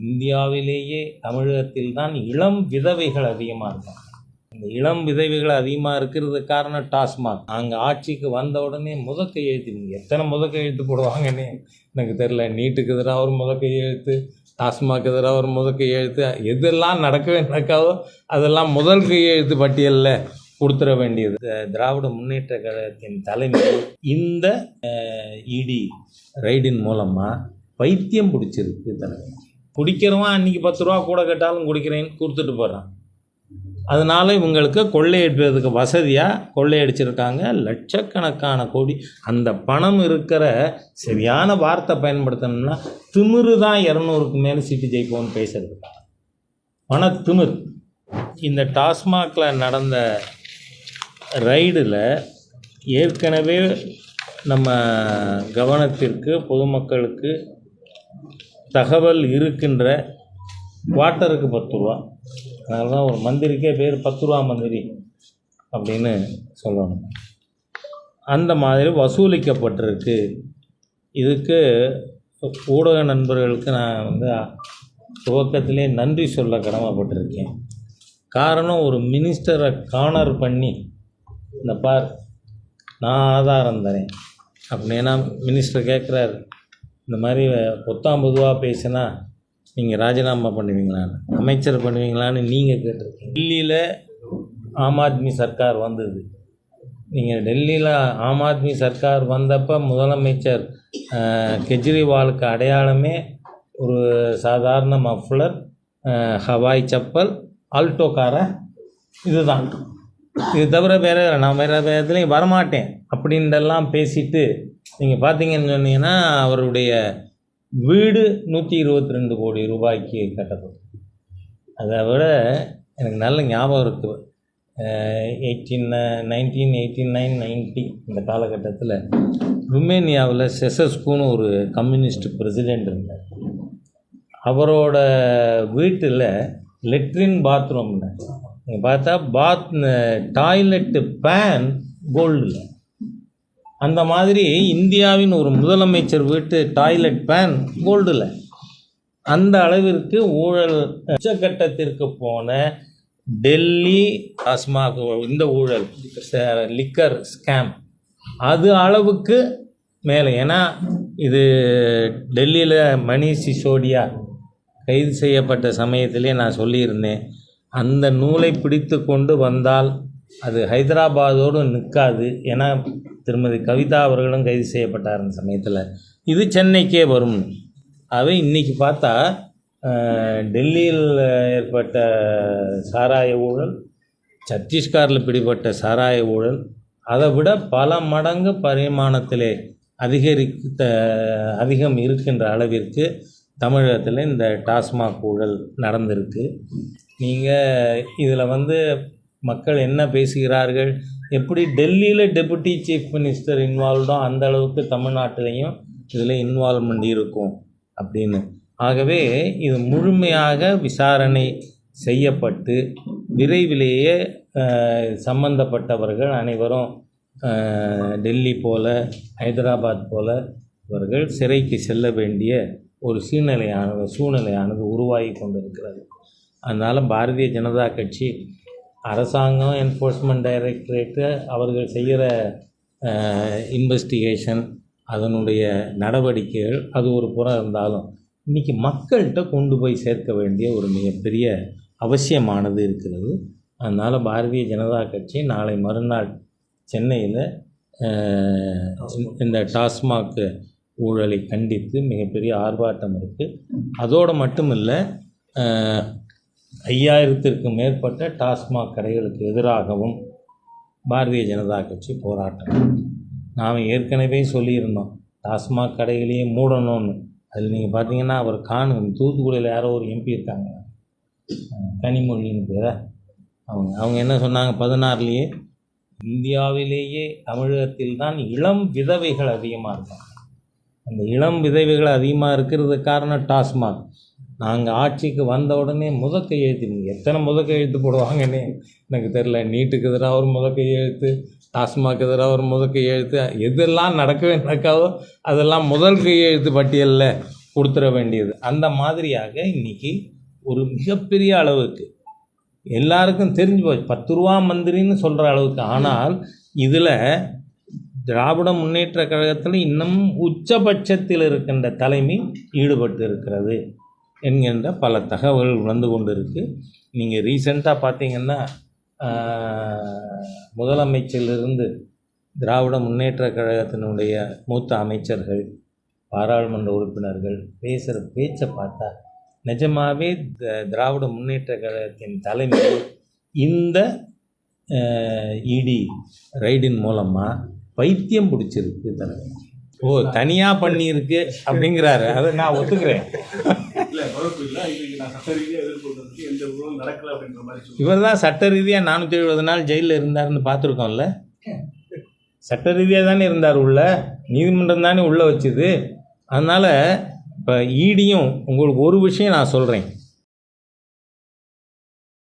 இந்தியாவிலேயே தமிழகத்தில் தான் இளம் விதவைகள் அதிகமாக இருக்காங்க. இந்த இளம் விதவைகள் அதிகமாக இருக்கிறது காரணம் டாஸ்மாக். நாங்கள் ஆட்சிக்கு வந்த உடனே முத கையெழுத்து எத்தனை முத கையெழுத்து போடுவாங்கன்னு எனக்கு தெரில நீட்டுக்கு எதிராக ஒரு முத கையெழுத்து டாஸ்மாக் எதிராக ஒரு முத கையெழுத்து எதெல்லாம் நடக்கவே நடக்காதோ அதெல்லாம் முதல் கையெழுத்து பட்டியலில் கொடுத்துட வேண்டியது. த- திராவிட முன்னேற்ற கழகத்தின் தலைமை இந்த இடி ரைடின் மூலமாக பைத்தியம் பிடிச்சிருக்கு தலைமை குடிக்கிறவன் அன்றைக்கி பத்து ரூபா கூட கேட்டாலும் குடிக்கிறேன்னு கொடுத்துட்டு போகிறான் அதனால் இவங்களுக்கு கொள்ளையடிப்பதற்கு வசதியாக கொள்ளையடிச்சிருக்காங்க. லட்சக்கணக்கான கோடி அந்த பணம் இருக்கிற சரியான வார்த்தை பயன்படுத்தணும்னா திமிரு தான் இரநூறுக்கு மேலே சீட்டு ஜெயிப்போம்னு பேசுறது. பண திமிர். இந்த டாஸ்மாகில் நடந்த ரைடில் ஏற்கனவே நம்ம கவனத்திற்கு பொதுமக்களுக்கு தகவல் இருக்கின்ற வாட்டருக்கு பத்து ரூபா. அதனால தான் ஒரு மந்திரிக்கே பேர் பத்து ரூபா மந்திரி அப்படின்னு சொல்லணும். அந்த மாதிரி வசூலிக்கப்பட்டிருக்கு. இதுக்கு ஊடக நண்பர்களுக்கு நான் வந்து துவக்கத்திலே நன்றி சொல்ல கடமைப்பட்டிருக்கேன். காரணம் ஒரு மினிஸ்டரை கார்னர் பண்ணி இந்த பார் நான் ஆதாரம் தரேன். அப்படின்னா மினிஸ்டர் கேட்குறாரு இந்த மாதிரி பொத்தாம் பொதுவாக பேசினா நீங்கள் ராஜினாமா பண்ணுவீங்களான்னு அமைச்சர் பண்ணுவீங்களான்னு நீங்கள் கேட்டிருக்கீங்க. டெல்லியில் ஆம் ஆத்மி சர்க்கார் வந்தது. நீங்கள் டெல்லியில் ஆம் ஆத்மி சர்க்கார் வந்தப்போ முதலமைச்சர் கெஜ்ரிவாலுக்கு அடையாளமே ஒரு சாதாரண மஃப்ளர் ஹவாய் செப்பல் ஆல்டோ காரை இதுதான். இது தவிர வேறு நான் வேறு எதுலேயும் வரமாட்டேன். அப்படின்றெல்லாம் பேசிட்டு நீங்கள் பார்த்தீங்கன்னு சொன்னீங்கன்னா அவருடைய வீடு நூற்றி இருபத்தி ரெண்டு கோடி ரூபாய்க்கு கட்டப்படும் அதை விட எனக்கு நல்ல ஞாபகம் இருக்குது eighteen nineteen eighty nine ninety இந்த காலகட்டத்தில் ருமேனியாவில் செசஸ்குன்னு ஒரு கம்யூனிஸ்ட் பிரசிடெண்ட் இருந்தார். அவரோட வீட்டில் லெட்ரின் பாத்ரூம்னு நீங்கள் பார்த்தா பாத் டாய்லெட்டு பேன் கோல்டில். அந்த மாதிரி இந்தியாவின் ஒரு முதலமைச்சர் வீட்டு டாய்லெட் பேன் கோல்டில் அந்த அளவிற்கு ஊழல் உச்சக்கட்டத்திற்கு போன டெல்லி டாஸ்மாக் இந்த ஊழல் லிக்கர் ஸ்கேம் அது அளவுக்கு மேலே. ஏன்னா இது டெல்லியில் மணிஷ் சிசோடியா கைது செய்யப்பட்ட சமயத்திலே நான் சொல்லியிருந்தேன். அந்த நூலை பிடித்து கொண்டு வந்தால் அது ஹைதராபாதோடு நிற்காது. ஏன்னா திருமதி கவிதா அவர்களும் கைது செய்யப்பட்டார் அந்த சமயத்தில். இது சென்னைக்கே வரும். அவை இன்றைக்கி பார்த்தா டெல்லியில் ஏற்பட்ட சாராய ஊழல் சத்தீஸ்கரில் பிடிபட்ட சாராய ஊழல் அதை விட பல மடங்கு பரிமாணத்திலே அதிகரித்த அதிகம் இருக்கின்ற அளவிற்கு தமிழகத்தில் இந்த டாஸ்மாக் ஊழல் நடந்திருக்கு. நீங்கள் இதில் வந்து மக்கள் என்ன பேசுகிறார்கள்? எப்படி டெல்லியில் டெபுட்டி சீஃப் மினிஸ்டர் இன்வால்வ்டோ அந்த அளவுக்கு தமிழ்நாட்டிலையும் இதில் இன்வால்வ்மெண்ட் இருக்கும் அப்படின்னு. ஆகவே இது முழுமையாக விசாரணை செய்யப்பட்டு விரைவிலேயே சம்பந்தப்பட்டவர்கள் அனைவரும் டெல்லி போல ஹைதராபாத் போல இவர்கள் சிறைக்கு செல்ல வேண்டிய ஒரு சூழ்நிலையானது சூழ்நிலையானது உருவாகி கொண்டிருக்கிறது. அதனால் பாரதிய ஜனதா கட்சி அரசாங்கம் என்ஃபோர்ஸ்மெண்ட் டைரக்டரேட்டு அவர்கள் செய்கிற இன்வெஸ்டிகேஷன் அதனுடைய நடவடிக்கைகள் அது ஒரு புறம் இருந்தாலும் இன்றைக்கி மக்கள்கிட்ட கொண்டு போய் சேர்க்க வேண்டிய ஒரு மிகப்பெரிய அவசியமானது இருக்கிறது. அதனால் பாரதிய ஜனதா கட்சி நாளை மறுநாள் சென்னையில் இந்த டாஸ்மாக் ஊழலை கண்டித்து மிகப்பெரிய ஆர்ப்பாட்டம் இருக்குது அதோடு மட்டும் இல்லை ஐயாயிரத்திற்கும் மேற்பட்ட டாஸ்மாக் கடைகளுக்கு எதிராகவும் பாரதிய ஜனதா கட்சி போராட்டம். நாம் ஏற்கனவே சொல்லியிருந்தோம் டாஸ்மாக் கடைகளையே மூடணும்னு. அதில் நீங்கள் பார்த்தீங்கன்னா அவர் காணும் தூத்துக்குடியில் யாரோ ஒரு எம்பி இருக்காங்க. கனிமொழின்னு பேரை அவங்க அவங்க என்ன சொன்னாங்க பதினாறுலேயே இந்தியாவிலேயே தமிழகத்தில் தான் இளம் விதவைகள் அதிகமாக இருக்காங்க. அந்த இளம் விதவைகள் அதிகமாக இருக்கிறது காரணம் டாஸ்மாக். நாங்கள் ஆட்சிக்கு வந்த உடனே முத கையெழுத்து எத்தனை முத கையெழுத்து போடுவாங்கன்னு எனக்கு தெரில நீட்டுக்கு எதிராக ஒரு முத கையெழுத்து டாஸ்மாக் எதிராக ஒரு முத கையெழுத்து எதெல்லாம் நடக்கவே நடக்காதோ அதெல்லாம் முதல் கையெழுத்து பட்டியலில் கொடுத்துட வேண்டியது. அந்த மாதிரியாக இன்னைக்கு ஒரு மிகப்பெரிய அளவுக்கு எல்லாருக்கும் தெரிஞ்சு போச்சு. பத்து ரூபா மந்திரின்னு சொல்கிற அளவுக்கு. ஆனால் இதில் திராவிட முன்னேற்ற கழகத்தில் இன்னும் உச்சபட்சத்தில் இருக்கின்ற தலைமை ஈடுபட்டு இருக்கிறது என்கின்ற பல தகவல்கள் வந்து கொண்டு இருக்குது நீங்கள் ரீசெண்டாக பார்த்தீங்கன்னா முதலமைச்சரிலிருந்து திராவிட முன்னேற்ற கழகத்தினுடைய மூத்த அமைச்சர்கள் பாராளுமன்ற உறுப்பினர்கள் பேசுகிற பேச்சை பார்த்தா நிஜமாகவே த- திராவிட முன்னேற்ற கழகத்தின் தலைமை இந்த இடி ரைடின் மூலமாக பைத்தியம் பிடிச்சிருக்கு தலைமை ஓ தனியாக பண்ணியிருக்கு அப்படிங்கிறாரு. அதை நான் ஒத்துக்கிறேன். நான் சட்ட எதிர்கொள்றதுக்கு எந்த நடக்கல அப்படின்ற மாதிரி இவர் தான் சட்ட ரீதியாக நானூற்றி எழுபது நாள் ஜெயிலில் இருந்தார்னு பார்த்துருக்கோம்ல. சட்ட ரீதியாக தானே இருந்தார் உள்ள. நீதிமன்றம் தானே உள்ளே வச்சுது. அதனால் இப்போ ஈடியும் உங்களுக்கு ஒரு விஷயம் நான் சொல்கிறேன்